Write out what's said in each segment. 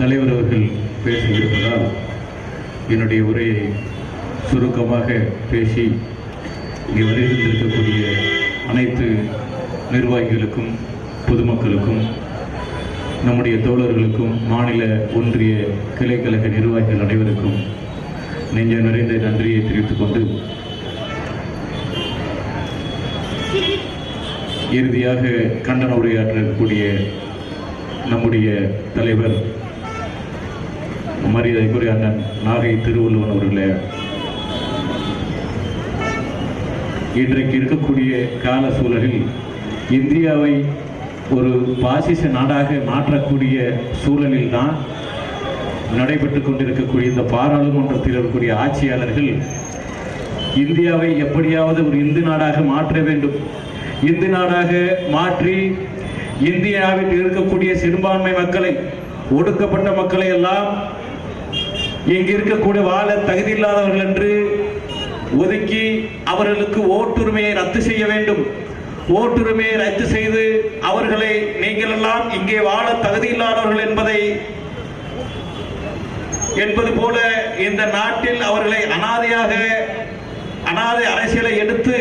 தலைவர் அவர்கள் பேசியிருப்பதால் என்னுடைய உரையை சுருக்கமாக பேசி இங்கே வருகின்றிருக்கக்கூடிய அனைத்து நிர்வாகிகளுக்கும் பொதுமக்களுக்கும் நம்முடைய தோழர்களுக்கும் மாநில ஒன்றிய கிளைக்கழக நிர்வாகிகள் அனைவருக்கும் நெஞ்ச நிறைந்த நன்றியை தெரிவித்துக் கொண்டு இறுதியாக கண்டன உரையாற்றக்கூடிய நம்முடைய தலைவர் மரியாதைக்குரிய அண்ணன் நாகை திருவள்ளுவன் அவர்களே. இன்றைக்கு இருக்கக்கூடிய கால சூழலில் இந்தியாவை ஒரு பாசிச நாடாக மாற்றக்கூடிய சூழலில் தான் நடைபெற்றுக் கொண்டிருக்கக்கூடிய இந்த பாராளுமன்றத்தில் இருக்கக்கூடிய ஆட்சியாளர்கள் இந்தியாவை எப்படியாவது ஒரு இந்து நாடாக மாற்ற வேண்டும். இந்து நாடாக மாற்றி இந்தியாவில் இருக்கக்கூடிய சிறுபான்மை மக்களை ஒடுக்கப்பட்ட மக்களை எல்லாம் இங்கு இருக்கக்கூடிய வாழ தகுதியில்லாதவர்கள் என்று ஒதுக்கி அவர்களுக்கு ஓட்டுரிமையை ரத்து செய்ய வேண்டும். ஓட்டுரிமையை ரத்து செய்து அவர்களை நீங்கள் எல்லாம் இங்கே வாழ தகுதியில்லாதவர்கள் என்பதை என்பது போல இந்த நாட்டில் அவர்களை அனாதையாக அனாதை அரசியலை எடுத்து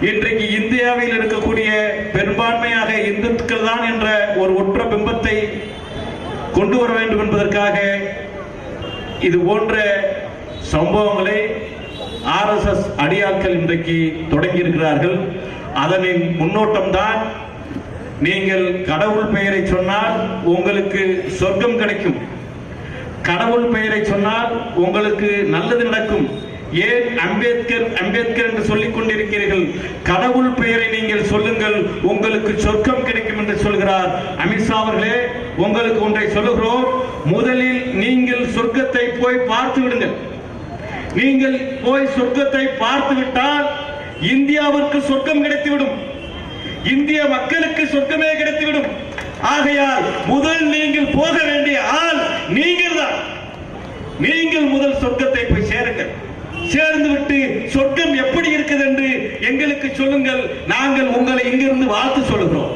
இன்றைக்கு இந்தியாவில் இருக்கக்கூடிய பெரும்பான்மையாக இந்துக்கள் தான் என்ற ஒரு ஒற்ற பிம்பத்தை கொண்டு வர வேண்டும் என்பதற்காக இது போன்ற சம்பவங்களை ஆர்எஸ்எஸ் அடியாட்கள் இன்றைக்கு தொடங்கி இருக்கிறார்கள் அதனின் முன்னோட்டம் தான் நீங்கள் கடவுள் பெயரை சொன்னால் உங்களுக்கு சொர்க்கம் கிடைக்கும். கடவுள் பெயரை சொன்னால் உங்களுக்கு நல்லது நடக்கும். ஏன் அம்பேத்கர் அம்பேத்கர் என்று சொல்லிக் கொண்டிருக்கிறீர்கள்? கடவுள் பெயரை நீங்கள் சொல்லுங்கள் உங்களுக்கு சொர்க்கம் கிடைக்கும் என்று சொல்கிறார். அமித்ஷா அவர்களே உங்களுக்கு ஒன்றை சொல்லுகிறோம். முதலில் நீங்கள் சொர்க்கத்தை போய் பார்த்து விடுங்கள். நீங்கள் போய் சொர்க்கத்தை பார்த்து விட்டால் இந்தியாவிற்கு சொர்க்கம் கிடைத்துவிடும். இந்திய மக்களுக்கு சொர்க்கமே கிடைத்துவிடும். ஆகையால் முதல் நீங்கள் போக வேண்டிய ஆள் நீங்கள் தான். நீங்கள் முதல் சொர்க்கத்தை போய் சேருங்கள். சேர்ந்து விட்டு சொர்க்கம் எப்படி இருக்குது என்று எங்களுக்கு சொல்லுங்கள். நாங்கள் உங்களை இங்கிருந்து வாழ்த்து சொல்லுகிறோம்.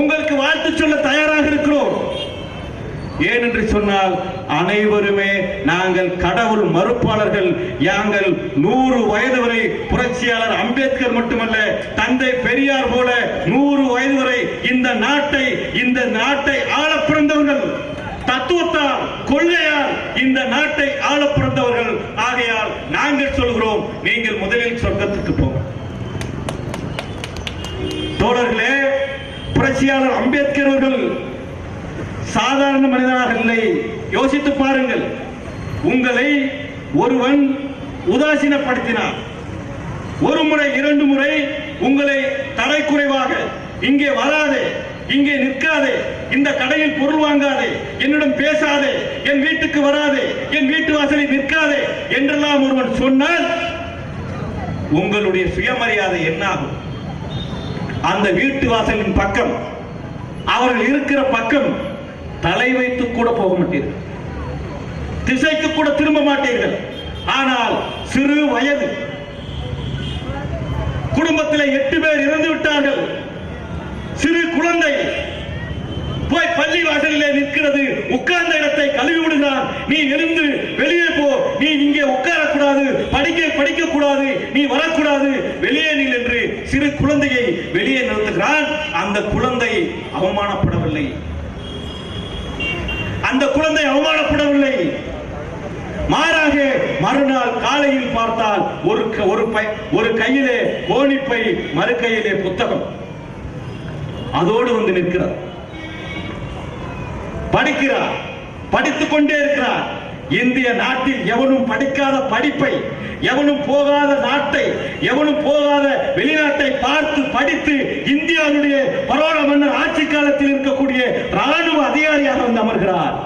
உங்களுக்கு வாழ்த்து சொல்ல தயாராக இருக்கிறோம். ஏனென்று சொன்னால் அனைவருமே நாங்கள் கடவுள் மறுப்பாளர்கள். நாங்கள் நூறு வயது வரை புரட்சியாளர் அம்பேத்கர் மட்டுமல்ல தந்தை பெரியார் போல நூறு வயது வரை இந்த நாட்டை இந்த நாட்டை ஆள பிறந்தவர்கள். தத்துவத்தால் கொள்கையால் இந்த நாட்டை ஆள பிறந்தவர்கள். ஆகையால் நாங்கள் சொல்கிறோம் நீங்கள் முதலில் சொர்க்கத்துக்கு போங்க. தோழர்களே புரட்சியாளர் அம்பேத்கர் அவர்கள் சாதாரண மனிதனாக இல்லை. யோசித்து பாருங்கள். உங்களை ஒருவன் உதாசீனப்படுத்தினார் ஒரு முறை இரண்டு முறை உங்களை தரைக்குறைவாக இங்கே வராதே இங்கே நிற்காதே இந்த கடையில் பொருள் வாங்காதே என்னிடம் பேசாதே என் வீட்டுக்கு வராதே என் வீட்டு வாசலில் நிற்காதே என்றெல்லாம் ஒருவன் சொன்னால் உங்களுடைய சுயமரியாதை என்னாகும்? அந்த வீட்டு வாசலின் பக்கம் அவர்கள் இருக்கிற பக்கம் தலை வைத்து கூட போக மாட்டீர்கள். திசைக்கு கூட திரும்ப மாட்டீர்கள். ஆனால் சிறு வயது. குடும்பத்தில் எட்டு பேர் இறந்து விட்டார்கள். சிறு குழந்தை போய் பள்ளி வாசலிலே நிற்கிறது. உட்கார்ந்த இடத்தை கழுவி விடுகிறான். நீ எழுந்து வெளியே போ. நீ இங்கே உட்காரக்கூடாது. படிக்க படிக்க கூடாது நீ வரக்கூடாது. வெளியே நில் என்று சிறு குழந்தையை வெளியே நிறுத்துகிறான். அந்த குழந்தை அவமானப்படவில்லை. அந்த குழந்தை அவமானப்படவில்லை. மாறாக மறுநாள் காலையில் பார்த்தால் ஒரு ஒரு பை ஒரு கையிலே கோணிப்பை மறு கையிலே புத்தகம். அதோடு வந்து நிற்கிறார். படிக்கிறார். படித்துக் கொண்டே இருக்கிறார். இந்திய நாட்டில் எவனும் படிக்காத படிப்பை எவனும் போகாத நாட்டை எவனும் போகாத வெளிநாட்டை பார்த்து படித்து இந்தியாவுடைய பரோட மன்னர் ஆட்சி காலத்தில் இருக்கக்கூடிய ராணுவ வருகிறார்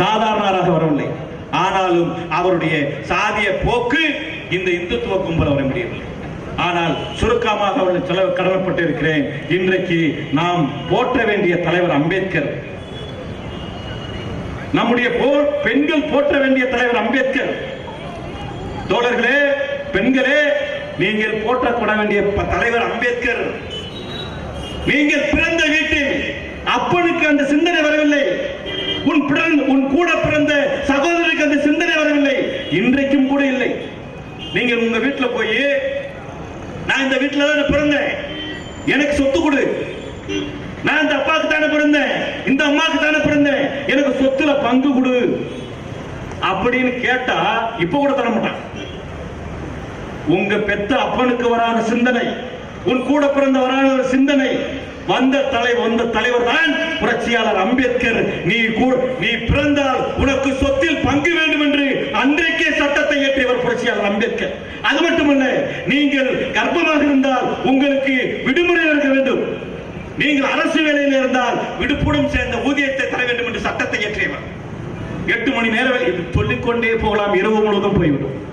சாதாரணராக வரவில்லை. ஆனாலும் அவருடைய சாதிய போக்கு இந்த இந்துத்துவ கும்பல் வர முடியவில்லை. ஆனால் சுருக்கமாக அவர்கள் செலவு கடமைப்பட்டு இருக்கிறேன் இன்றைக்கு நாம் போற்ற வேண்டிய தலைவர் அம்பேத்கர். நம்முடைய போர் பெண்கள் போற்ற வேண்டிய தலைவர் அம்பேத்கர். தோழர்களே பெண்களே நீங்கள் போற்றப்பட வேண்டிய தலைவர் அம்பேத்கர். நீங்கள் அப்பனுக்கு அந்த சிந்தனை வரவில்லை. உன் பிறந்த உன் கூட பிறந்த சகோதரருக்கு அந்த சிந்தனை வரவில்லை. இன்றைக்கும் கூட இல்லை. நீங்க உங்க வீட்டுல போய் நான் இந்த வீட்டுல தான் பிறந்தேன். எனக்கு சொத்து கொடு. நான் இந்த அப்பாவுக்கு தானே பிறந்தேன். இந்த அம்மாவுக்கு தானே பிறந்தேன். எனக்கு சொத்துல பங்கு கொடு. அப்படின்னு கேட்டா இப்ப கூட தர மாட்டான். உங்க பெத்த அப்பனுக்கு வராத சிந்தனை உன் கூட பிறந்த வராத ஒரு சிந்தனை வந்த தலை வந்த தலைவர் தான் புரட்சியாளர் அம்பேத்கர். நீ கூ- நீ பிறந்தால் உனக்கு சொத்தில் பங்கு வேண்டும் என்று அன்றைக்கே சட்டத்தை இயற்றியவர் புரட்சியாளர் அம்பேத்கர். அது மட்டுமல்ல நீங்கள் கர்ப்பமாக இருந்தால் உங்களுக்கு விடுமுறை இருக்க வேண்டும். நீங்கள் அரசு வேலையில் இருந்தால் விடுப்புடன் சேர்ந்த ஊதியத்தை தர வேண்டும் என்று சட்டத்தை இயற்றியவர். எட்டு மணி நேரம் சொல்லிக்கொண்டே போகலாம். இரவு முழுவதும் போய்விடும்.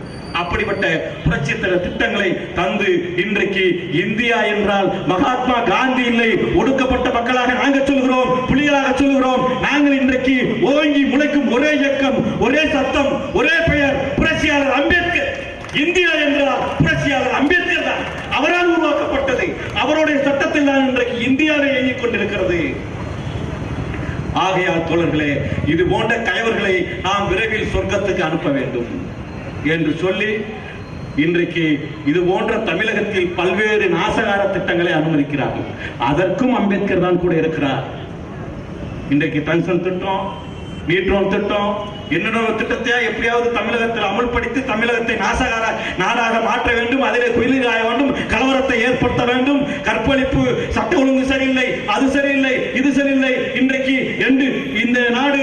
அப்படிப்பட்ட புரட்சித்தர திட்டங்களை தந்து இன்றைக்கு இந்தியா என்றால் மகாத்மா காந்தி இல்லை ஒடுக்கப்பட்ட மக்களாக நாங்கள் சொல்கிறோம் புலிகளாக சொல்கிறோம் நாங்கள் இன்றைக்கு ஓங்கி முளைக்கும் ஒரே இயக்கம் ஒரே சத்தம் ஒரே பெயர் புரட்சியாளர் அம்பேத்கர். இந்தியா என்றால் புரட்சியாளர் அம்பேத்கர் தான். அவரால் உருவாக்கப்பட்டது. அவருடைய சட்டத்தில் தான் இன்றைக்கு இந்தியாவை இயங்கிக் கொண்டிருக்கிறது. ஆகையால் தோழர்களே இது போன்ற தலைவர்களை நாம் விரைவில் சொர்க்கத்துக்கு அனுப்ப வேண்டும். என்று சொல்லி இன்றைக்கு இது போன்ற தமிழகத்தில் பல்வேறு நாசகார திட்டங்களை அனுமதிக்கிறார்கள். அதற்கும் அம்பேத்கர் தான் கூட இருக்கிறார். இன்றைக்கு பென்ஷன் திட்டம் நீட்ரோன் திட்டம் என்னென்ன திட்டத்தை எப்படியாவது தமிழகத்தில் அமல்படுத்தி தமிழகத்தை நாசகார நாடாக மாற்ற வேண்டும். அதிலே குயிலாய வேண்டும் கலவரத்தை ஏற்படுத்த வேண்டும். கற்பழிப்பு சட்ட ஒழுங்கு சரியில்லை அது சரியில்லை இது சரியில்லை இன்றைக்கு என்று இந்த நாடு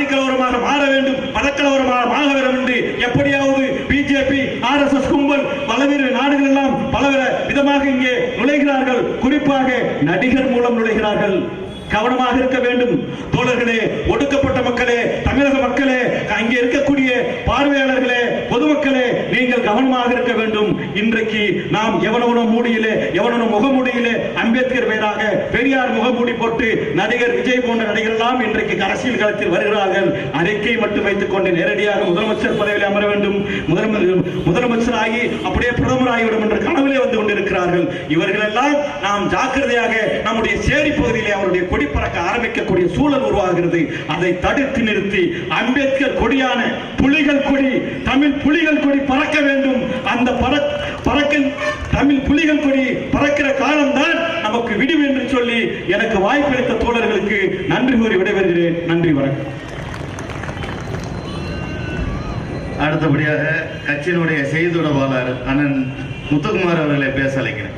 சாதிக்கலவரமாக கலவரமாக மாற வேண்டும் மதக்கலவரமாக மாற வேண்டும் என்று எப்படியாவது பிஜேபி ஆர்எஸ்எஸ் கும்பல் பலவேறு நாடுகள் எல்லாம் பலவித விதமாக இங்கே நுழைகிறார்கள். குறிப்பாக நடிகர் மூலம் நுழைகிறார்கள். கவனமாக இருக்க வேண்டும். தோழர்களே ஒடுக்கப்பட்ட மக்களே தமிழக மக்களே அங்கே இருக்கக்கூடிய பார்வையாளர்களே பொதுமக்களே நீங்கள் கவனமாக இருக்க வேண்டும். இன்றைக்கு நாம் எவனவனோ மூடியிலே எவனவனோ முகமூடியிலே அம்பேத்கர் பெயராக பெரியார் முகமூடி போட்டு நடிகர் விஜய் போன்ற நடிகர் எல்லாம் இன்றைக்கு அரசியல் களத்தில் வருகிறார்கள். அறிக்கை மட்டும் வைத்துக் கொண்டு நேரடியாக முதலமைச்சர் பதவியில் அமர வேண்டும். முதலமைச்சர் ஆகி அப்படியே பிரதமர் ஆகிவிடும் என்ற கனவிலே வந்து கொண்டிருக்கிறார்கள். இவர்கள் எல்லாம் நாம் ஜாக்கிரதையாக நம்முடைய சேரி பகுதியிலே அவருடைய கொடி பறக்க ஆரம்பிக்கக்கூடிய சூழல் உருவாகிறது. அதை தடுத்து நிறுத்தி அம்பேத்கர் கொடியான புலிகள் கொடி தமிழ் புலிகள் கொடி பறக்க வேண்டும். அந்த பறக் பறக்க தமிழ் புலிகள் கொடி பறக்கிற காலம்தான் நமக்கு விடும் என்று சொல்லி எனக்கு வாய்ப்பளித்த தோழர்களுக்கு நன்றி கூறி விடைபெறுகிறேன். நன்றி வணக்கம். அடுத்தபடியாக கட்சியினுடைய செய்தி தொடர்பாளர் அண்ணன் முத்துக்குமார் அவர்களை பேச அழைக்கிறேன்.